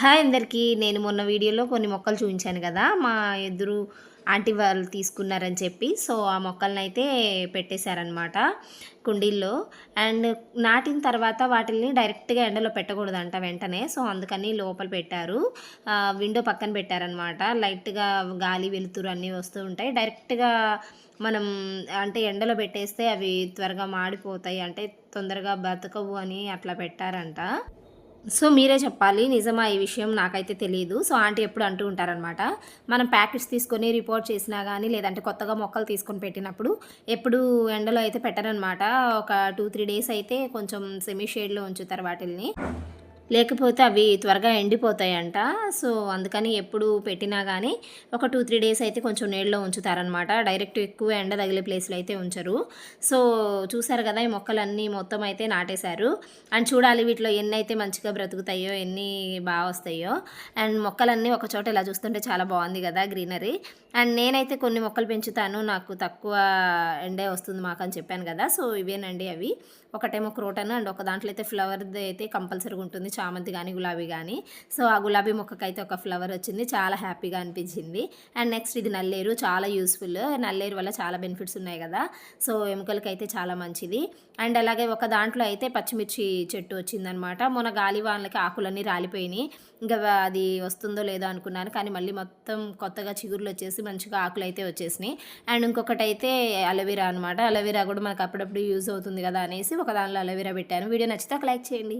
Hi అందరికీ. నేను మొన్న వీడియోలో కొన్ని మొక్కలు చూపించాను కదా. మా ఎదురు ఆంటీ వాళ్ళు తీసుకున్నారని చెప్పి. సో ఆ మొక్కలను అయితే పెట్టేశారనమాట కుండీల్లో. అండ్ నాటిన తర్వాత వాటిని డైరెక్ట్గా ఎండలో పెట్టకూడదంట వెంటనే. సో అందుకని లోపల పెట్టారు. విండో పక్కన పెట్టారనమాట లైట్గా గాలి వెలుతురు అన్నీ వస్తూ ఉంటాయి. డైరెక్ట్గా మనం అంటే ఎండలో పెట్టేస్తే అవి త్వరగా మాడిపోతాయి. అంటే తొందరగా బతకవు అని అట్లా పెట్టారంట. సో మీరే చెప్పాలి. నిజమా ఈ విషయం? నాకైతే తెలియదు సో ఆంటీ ఎప్పుడు అంటూ ఉంటారనమాట మనం ప్యాకెట్స్ తీసుకొని రిపోర్ట్ చేసినా కానీ లేదంటే కొత్తగా మొక్కలు తీసుకొని పెట్టినప్పుడు ఎప్పుడు ఎండలో అయితే పెట్టరనమాట ఒక టూ త్రీ డేస్ అయితే కొంచెం సెమీ షేడ్లో ఉంచుతారు వాటిల్ని. లేకపోతే అవి త్వరగా ఎండిపోతాయంట. సో అందుకని ఎప్పుడు పెట్టినా కానీ ఒక టూ త్రీ డేస్ అయితే కొంచెం నీళ్ళలో ఉంచుతారనమాట. డైరెక్ట్ ఎక్కువ ఎండ తగిలే ప్లేస్లో అయితే ఉంచరు. సో చూసారు కదా ఈ మొక్కలన్నీ మొత్తం అయితే నాటేశారు. అండ్ చూడాలి వీటిలో ఎన్ని అయితే మంచిగా బ్రతుకుతాయో ఎన్ని బాగా వస్తాయో. అండ్ మొక్కలన్నీ ఒక చోట ఇలా చూస్తుంటే చాలా బాగుంది కదా గ్రీనరీ. అండ్ నేనైతే కొన్ని మొక్కలు పెంచుతాను. నాకు తక్కువ ఎండే వస్తుంది మాకు అని చెప్పాను కదా. సో ఇవేనండి అవి. ఒకటేమో క్రోటన్ అండ్ ఒక దాంట్లో అయితే ఫ్లవర్ది అయితే కంపల్సరీగా ఉంటుంది. చామంతి కానీ గులాబీ కానీ సో ఆ గులాబీ మొక్కకైతే ఒక ఫ్లవర్ వచ్చింది. చాలా హ్యాపీగా అనిపించింది. అండ్ నెక్స్ట్ ఇది నల్లేరు. చాలా యూస్ఫుల్. నల్లేరు వల్ల చాలా బెనిఫిట్స్ ఉన్నాయి కదా. సో ఎముకలకి అయితే చాలా మంచిది. అండ్ అలాగే ఒక దాంట్లో అయితే పచ్చిమిర్చి చెట్టు వచ్చిందనమాట. మొన్న గాలి వానలకి ఆకులన్నీ రాలిపోయినాయి. ఇంకా అది వస్తుందో లేదో అనుకున్నాను. కానీ మళ్ళీ మొత్తం కొత్తగా చిగురులు వచ్చేసి మంచిగా ఆకులు అయితే వచ్చేసినాయి. అండ్ ఇంకొకటి అయితే అలవీరా అనమాట. అలవీరా కూడా మనకు అప్పుడప్పుడు యూజ్ అవుతుంది కదా అనేసి ఒక దానిలో అలవీరా పెట్టాను. వీడియో నచ్చితే ఒక లైక్ చేయండి.